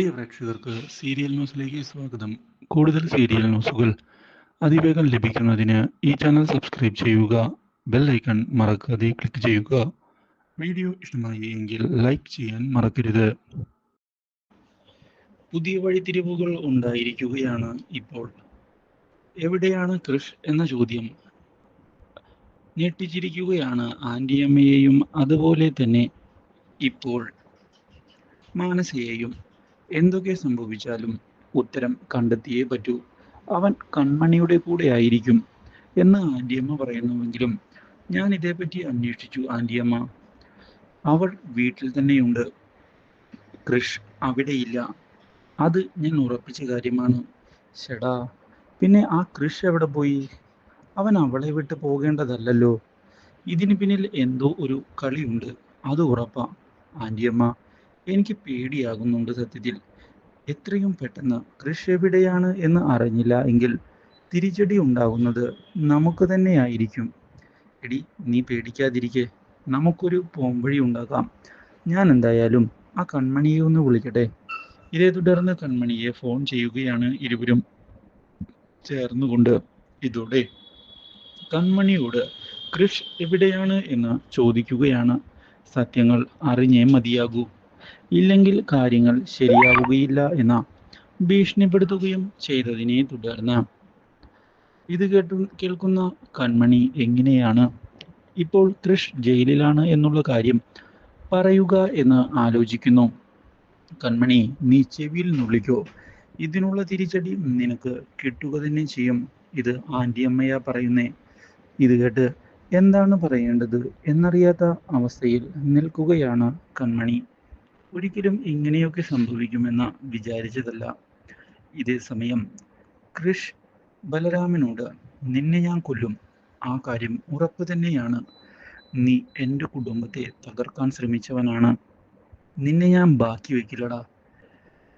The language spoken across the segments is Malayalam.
പ്രിയ പ്രേക്ഷകർക്ക് സീരിയൽ ന്യൂസിലേക്ക് സ്വാഗതം. കൂടുതൽ സീരിയൽ ന്യൂസുകൾ അതിവേഗം ലഭിക്കുന്നതിന് ഈ ചാനൽ സബ്സ്ക്രൈബ് ചെയ്യുക ബെൽ ഐക്കൺ മറക്കാതെ ക്ലിക്ക് ചെയ്യുക. വീഡിയോ ഇഷ്ടമായി എങ്കിൽ ലൈക്ക് ചെയ്യാൻ മറക്കരുത്. പുതിയ വഴിത്തിരിവുകൾ ഉണ്ടായിരിക്കുകയാണ് ഇപ്പോൾ. എവിടെയാണ് കൃഷ് എന്ന ചോദ്യം. ഞെട്ടിച്ചിരിക്കുകയാണ് ആന്റിയമ്മയെയും അതുപോലെ തന്നെ ഇപ്പോൾ മാനസയെയും. എന്തൊക്കെ സംഭവിച്ചാലും ഉത്തരം കണ്ടെത്തിയേ പറ്റൂ. അവൻ കൺമണിയുടെ കൂടെ ആയിരിക്കും എന്ന് ആന്റിയമ്മ പറയുന്നുവെങ്കിലും ഞാൻ ഇതേപ്പറ്റി അന്വേഷിച്ചു ആന്റിയമ്മ അവൾ വീട്ടിൽ തന്നെയുണ്ട്. കൃഷ് അവിടെയില്ല. അത് ഞാൻ ഉറപ്പിച്ച കാര്യമാണ്. ഷെടാ പിന്നെ ആ കൃഷ് എവിടെ പോയി? അവൻ അവളെ വിട്ട് പോകേണ്ടതല്ലല്ലോ. ഇതിന് പിന്നിൽ എന്തോ ഒരു കളിയുണ്ട്. അത് ഉറപ്പാ ആന്റിയമ്മ എനിക്ക് പേടിയാകുന്നുണ്ട് സത്യത്തിൽ എത്രയും പെട്ടെന്ന് കൃഷി എവിടെയാണ് എന്ന് അറിഞ്ഞില്ല എങ്കിൽ തിരിച്ചടി ഉണ്ടാകുന്നത് നമുക്ക് തന്നെയായിരിക്കും എടി നീ പേടിക്കാതിരിക്കെ. നമുക്കൊരു പോംവഴി ഉണ്ടാക്കാം ഞാൻ എന്തായാലും ആ കൺമണിയെ ഒന്ന് വിളിക്കട്ടെ. ഇതേ തുടർന്ന് കൺമണിയെ ഫോൺ ചെയ്യുകയാണ് ഇരുവരും ചേർന്നുകൊണ്ട്. ഇതോടെ കൺമണിയോട് കൃഷ് എവിടെയാണ് എന്ന് ചോദിക്കുകയാണ്. സത്യങ്ങൾ അറിഞ്ഞേ മതിയാകൂ. ഇല്ലെങ്കിൽ കാര്യങ്ങൾ ശരിയാവുകയില്ല എന്ന ഭീഷണിപ്പെടുത്തുകയും ചെയ്തതിനെ തുടർന്ന്. ഇത് കേട്ടു കേൾക്കുന്ന കൺമണി എങ്ങനെയാണ്? ഇപ്പോൾ കൃഷ് ജയിലിലാണ് എന്നുള്ള കാര്യം പറയുക എന്ന് ആലോചിക്കുന്നു. കൺമണി നീ ചെവിയിൽ നുള്ളിക്കോ. ഇതിനുള്ള തിരിച്ചടി നിനക്ക് കിട്ടുക തന്നെ ചെയ്യും. ഇത് ആന്റിയമ്മയാ പറയുന്നേ. ഇത് കേട്ട് എന്താണ് പറയേണ്ടത് എന്നറിയാത്ത അവസ്ഥയിൽ നിൽക്കുകയാണ് കൺമണി. ഒരിക്കലും ഇങ്ങനെയൊക്കെ സംഭവിക്കുമെന്ന് വിചാരിച്ചതല്ല. ഇതേ സമയം കൃഷ് ബലരാമനോട് നിന്നെ ഞാൻ കൊല്ലും. ആ കാര്യം ഉറപ്പ് തന്നെയാണ്. നീ എന്റെ കുടുംബത്തെ തകർക്കാൻ ശ്രമിച്ചവനാണ്. നിന്നെ ഞാൻ ബാക്കി വെക്കില്ലടാ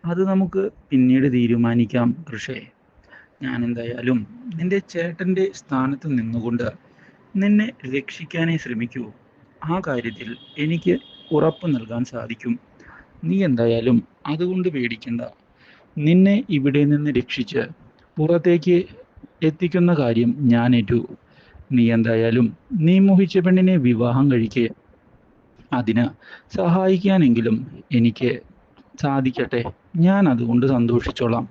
അത് നമുക്ക് പിന്നീട് തീരുമാനിക്കാം കൃഷേ. ഞാൻ എന്തായാലും നിന്റെ ചേട്ടന്റെ സ്ഥാനത്ത് നിന്നുകൊണ്ട് നിന്നെ രക്ഷിക്കാനേ ശ്രമിക്കൂ. ആ കാര്യത്തിൽ എനിക്ക് ഉറപ്പ് നൽകാൻ സാധിക്കും. നീ എന്തായാലും അതുകൊണ്ട് പേടിക്കണ്ട. നിന്നെ ഇവിടെ നിന്ന് രക്ഷിച്ച് പുറത്തേക്ക് എത്തിക്കുന്ന കാര്യം ഞാൻ ഏറ്റു. നീ എന്തായാലും നീ മോഹിച്ച പെണ്ണിനെ വിവാഹം കഴിക്കേ. അതിന് സഹായിക്കാനെങ്കിലും എനിക്ക് സാധിക്കട്ടെ. ഞാൻ അതുകൊണ്ട് സന്തോഷിച്ചോളാം.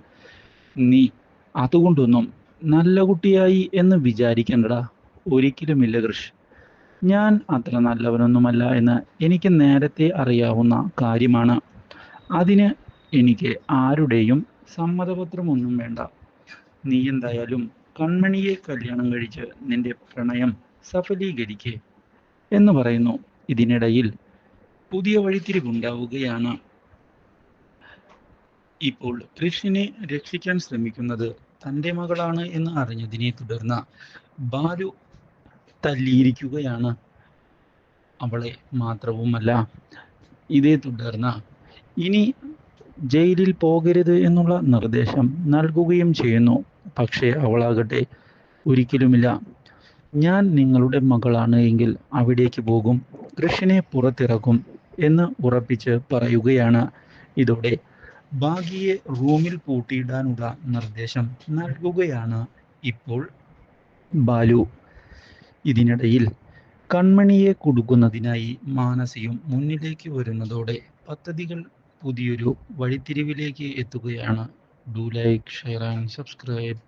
നീ അതുകൊണ്ടൊന്നും നല്ല കുട്ടിയായി എന്ന് വിചാരിക്കണ്ടടാ. ഒരിക്കലുമില്ല കൃഷ്. ഞാൻ അത്ര നല്ലവനൊന്നുമല്ല എന്ന് എനിക്ക് നേരത്തെ അറിയാവുന്ന കാര്യമാണ്. അതിന് എനിക്ക് ആരുടെയും സമ്മതപത്രമൊന്നും വേണ്ട. നീ എന്തായാലും കൺമണിയെ കല്യാണം കഴിച്ച് നിന്റെ പ്രണയം സഫലീകരിക്കേ എന്ന് പറയുന്നു. ഇതിനിടയിൽ പുതിയ വഴിത്തിരിവുണ്ടാവുകയാണ്. ഇപ്പോൾ കൃഷിനെ രക്ഷിക്കാൻ ശ്രമിക്കുന്നത് തന്റെ മകളാണ് എന്ന് അറിഞ്ഞതിനെ തുടർന്ന് ബാലു തല്ലിയിരിക്കുകയാണ്. അവളെ മാത്രവുമല്ല ഇതേ തുടർന്ന് ഇനി ജയിലിൽ പോകരുത് എന്നുള്ള നിർദ്ദേശം നൽകുകയും ചെയ്യുന്നു. പക്ഷേ അവളാകട്ടെ ഒരിക്കലുമില്ല. ഞാൻ നിങ്ങളുടെ മകളാണ് എങ്കിൽ അവിടേക്ക് പോകും കൃഷിനെ പുറത്തിറക്കും എന്ന് ഉറപ്പിച്ച് പറയുകയാണ്. ഇതോടെ ഭാഗിയെ റൂമിൽ പൂട്ടിയിടാനുള്ള നിർദ്ദേശം നൽകുകയാണ് ഇപ്പോൾ ബാലു. ഇതിനിടയിൽ കൺമണിയെ കൊടുക്കുന്നതിനായി മാനസിയും മുന്നിലേക്ക് വരുന്നതോടെ പദ്ധതികൾ പുതിയൊരു വഴിത്തിരിവിലേക്ക് എത്തുകയാണ്. Do like share and subscribe